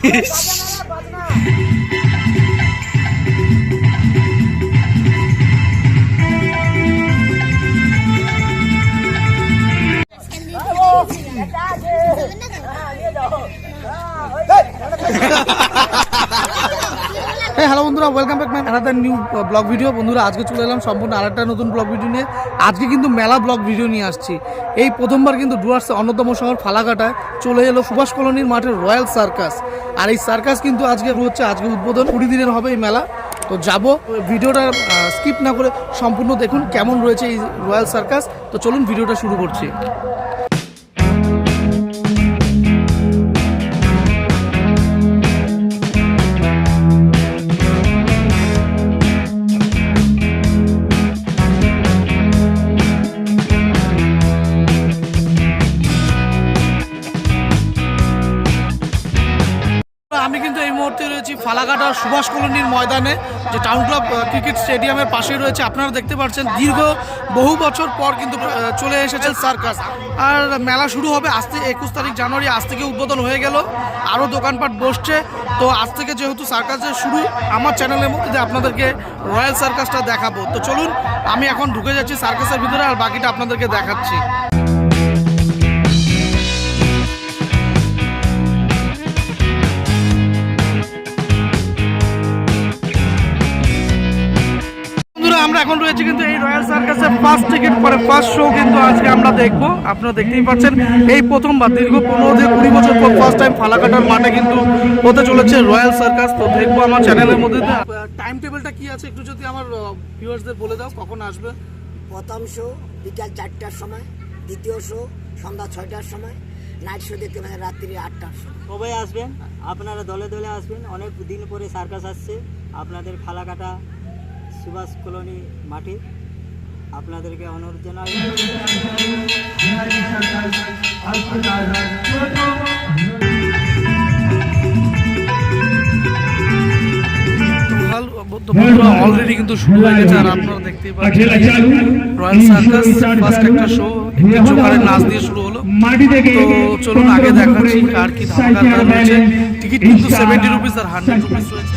হ্যাঁ হ্যালো বন্ধুরা welcome back my another new blog video বন্ধুরা, আজকে চলে এলাম সম্পূর্ণ আরেকটা নতুন ব্লগ ভিডিও নিয়ে। আজকে কিন্তু মেলা ব্লগ ভিডিও নিয়ে আসছি। এই প্রথমবার কিন্তু ডুয়ার্সের অন্যতম শহর ফালাকাটায় চলে এলো সুভাষ কলোনির মাঠের রয়্যাল সার্কাস। আর এই সার্কাস কিন্তু আজকে হচ্ছে, আজকে উদ্বোধন কুড়ি দিনের হবে এই মেলা। তো যাব, ভিডিওটা স্কিপ না করে সম্পূর্ণ দেখুন কেমন রয়েছে এই রয়্যাল সার্কাস তো চলুন, ভিডিওটা শুরু করছি। সুভাষ কলোনির ময়দানে যে টাউন ক্লাব ক্রিকেট স্টেডিয়ামের পাশেই রয়েছে, আপনারা দেখতে পাচ্ছেন, দীর্ঘ বহু বছর পর কিন্তু চলে এসেছে সার্কাস। আর মেলা শুরু হবে আজ থেকে একুশ তারিখ জানুয়ারি, আজ থেকে উদ্বোধন হয়ে গেল, আরও দোকানপাট বসছে। তো আজ থেকে যেহেতু সার্কাসের শুরু, আমার চ্যানেলের মধ্যে আপনাদেরকে রয়্যাল সার্কাসটা দেখাবো। তো চলুন, আমি এখন ঢুকে যাচ্ছি সার্কাসের ভিতরে, আর বাকিটা আপনাদেরকে দেখাচ্ছি। আমরা এখন রয়েছি কিন্তু এই রয়্যাল সার্কাসে ফার্স্ট টিকিট পরে ফার্স্ট শো কিন্তু আজকে আমরা দেখব। আপনারা দেখতেই পাচ্ছেন এই প্রথমবার দীর্ঘ পনেরো থেকে কুড়ি বছর পর ফার্স্ট টাইম ফালাকাটার মাঠে কিন্তু হতে চলেছে রয়্যাল সার্কাস। তো দেখব আমার চ্যানেলের মধ্যে। টাইম টেবিলটা কি আছে? একটু যদি আমার ভিউয়ার্সদের বলে দাও কখন আসবে? প্রথম শো বিকাল চারটার সময় দ্বিতীয় শো সন্ধ্যা ছয়টার সময় নাইট শো দেখতে পাবেন রাত্রি আটটার সময়। সবাই আসবেন? আপনারা দলে দলে আসবেন। অনেক দিন পরে সার্কাস আসছে। আপনাদের ফালাকাটা সুভাষ কলোনি মাঠে আপনাদেরকে অনুরোধ জানাই। অলরেডি কিন্তু শুরু হয়ে গেছে আর আপনারা দেখতেই পাচ্ছেন রয়্যাল সার্কাস ফার্স্ট একটা শো জোকারের নাচ দিয়ে শুরু হলো। মাটি থেকে তো চলুন আগে দেখাচ্ছি আর কি ধামাকা রয়েছে। টিকিট কিন্তু সেভেন্টি রুপিস আর হান্ড্রেড রুপিস রয়েছে।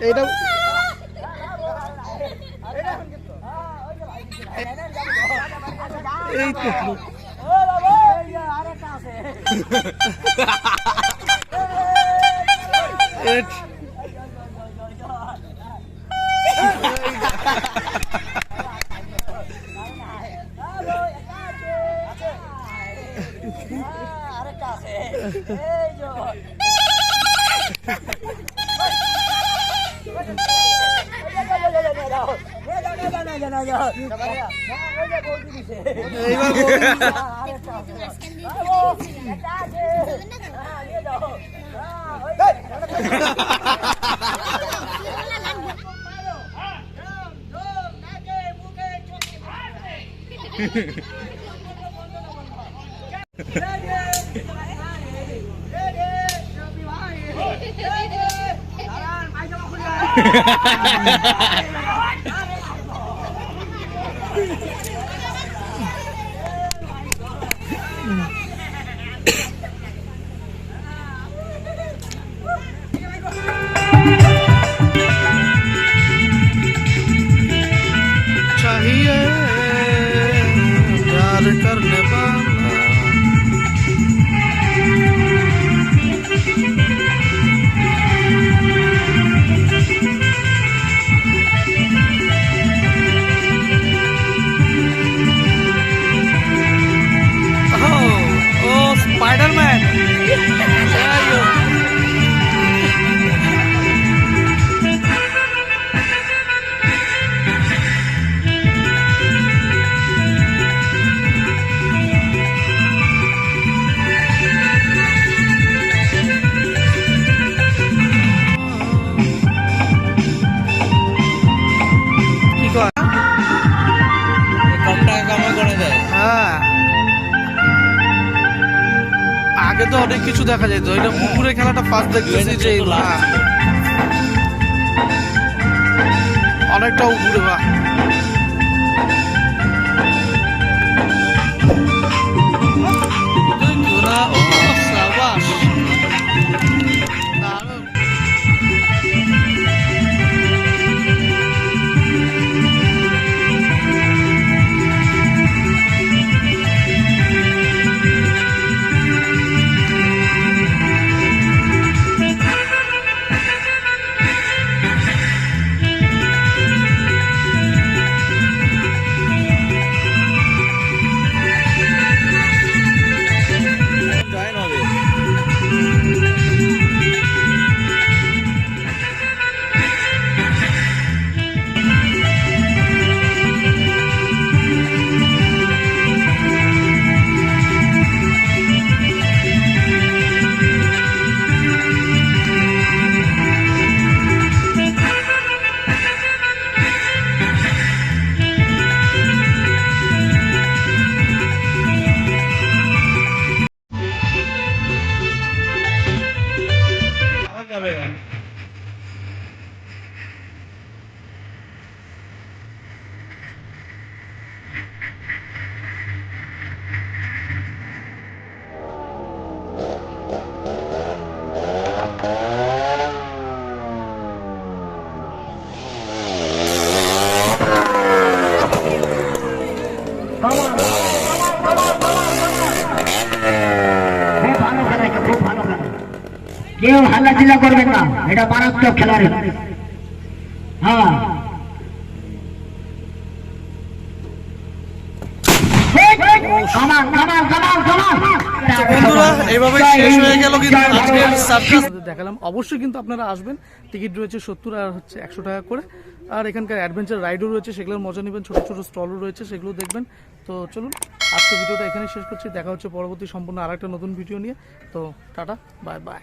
এটা এই তো। ও Ha ha ha ha! তো অনেক কিছু দেখা যেত এটা পুকুরে খেলাটা ফার্স্ট দেখতেছি যে হ্যাঁ। অনেকটা উপরে বা কেউ হাল্লা চিল্লা করবেন না। এটা মারাত্মক খেলার হ্যাঁ। হয়ে দেখালাম। অবশ্যই কিন্তু আপনারা আসবেন। টিকিট রয়েছে সত্তর আর হচ্ছে একশো টাকা করে। আর এখানকার অ্যাডভেঞ্চার রাইডও রয়েছে সেগুলোর মজা নেবেন। ছোট ছোট স্টলও রয়েছে সেগুলো দেখবেন। তো চলুন আজকে ভিডিওটা এখানে শেষ করছি। দেখা হচ্ছে পরবর্তী সম্পূর্ণ আর একটা নতুন ভিডিও নিয়ে। তো টাটা বাই বাই